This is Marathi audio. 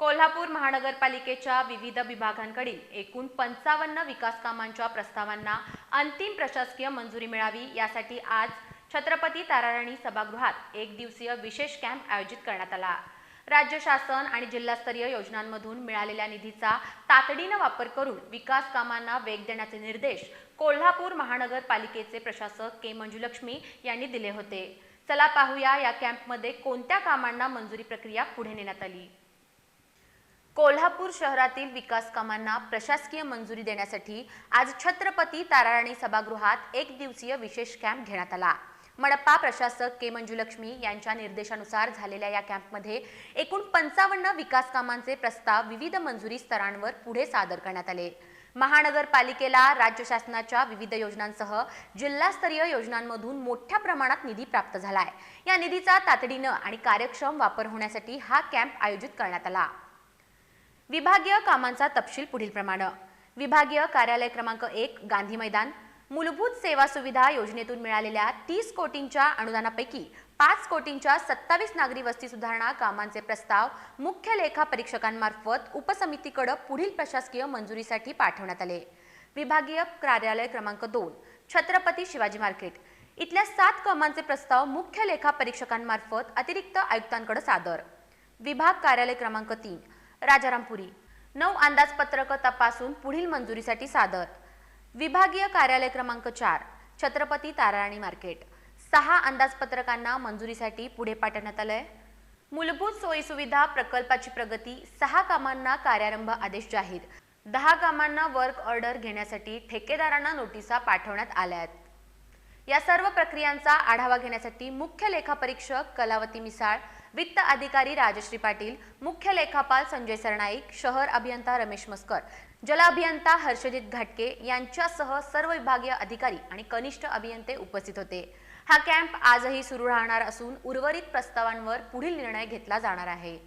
कोल्हापूर महानगरपालिकेच्या विविध विभागांकडील एकूण पंचावन्न विकास कामांच्या प्रस्तावांना अंतिम प्रशासकीय मंजुरी मिळावी यासाठी आज छत्रपती ताराराणी सभागृहात एक दिवसीय विशेष कॅम्प आयोजित करण्यात आला. राज्य शासन आणि जिल्हास्तरीय योजनांमधून मिळालेल्या निधीचा तातडीनं वापर करून विकास कामांना वेग देण्याचे निर्देश कोल्हापूर महानगरपालिकेचे प्रशासक के. मंजुलक्ष्मी यांनी दिले होते. चला पाहूया या कॅम्पमध्ये कोणत्या कामांना मंजुरी प्रक्रिया पुढे नेण्यात आली. कोल्हापूर शहरातील विकास कामांना प्रशासकीय मंजुरी देण्यासाठी आज छत्रपती ताराराणी सभागृहात एक दिवसीय विशेष कॅम्प घेण्यात आला. मडप्पा प्रशासक के मंजुलक्ष्मी यांच्या निर्देशानुसार झालेल्या या कॅम्पमध्ये एकूण पंचावन्न विकास कामांचे प्रस्ताव विविध मंजुरी स्तरांवर पुढे सादर करण्यात आले. महानगरपालिकेला राज्य शासनाच्या विविध योजनांसह जिल्हास्तरीय योजनांमधून मोठ्या प्रमाणात निधी प्राप्त झालाय. या निधीचा तातडीनं आणि कार्यक्षम वापर होण्यासाठी हा कॅम्प आयोजित करण्यात आला. विभागीय कामांचा तपशील पुढीलप्रमाणे विभागीय कार्यालय क्रमांक एक गांधी मैदान. मूलभूत सेवा सुविधा योजनेतून मिळालेल्या तीस कोटींच्या अनुदानापैकी पाच कोटींच्या सत्तावीस नागरी वस्ती सुधारणा कामांचे प्रस्ताव मुख्य लेखा परीक्षकांमार्फत उपसमितीकडे पुढील प्रशासकीय मंजुरीसाठी पाठवण्यात आले. विभागीय कार्यालय क्रमांक दोन छत्रपती शिवाजी मार्केट. इथल्या सात कामांचे प्रस्ताव मुख्य लेखा परीक्षकांमार्फत अतिरिक्त आयुक्तांकडे सादर. विभाग कार्यालय क्रमांक तीन राजारामपुरी. नऊ अंदाजपत्रक तपासून पुढील मंजुरीसाठी सादर. विभागीय कार्यालय क्रमांक चार छत्रपती ताराराणी मार्केट. सहा अंदाजपत्रकांना मंजुरीसाठी पुढे पाठवण्यात आलंय. मूलभूत सोयीसुविधा प्रकल्पाची प्रगती सहा कामांना कार्यारंभ आदेश जाहीर. दहा कामांना वर्क ऑर्डर घेण्यासाठी ठेकेदारांना नोटिसा पाठवण्यात आल्या आहेत या सर्व प्रक्रियांचा आढावा घेण्यासाठी मुख्य लेखापरीक्षक कलावती मिसाळ वित्त अधिकारी राजश्री पाटील मुख्य लेखापाल संजय सरनाईक शहर अभियंता रमेश मस्कर जल अभियंता हर्षजित घाटके यांच्यासह सर्व विभागीय अधिकारी आणि कनिष्ठ अभियंते उपस्थित होते. हा कॅम्प आजही सुरू राहणार असून उर्वरित प्रस्तावांवर पुढील निर्णय घेतला जाणार आहे.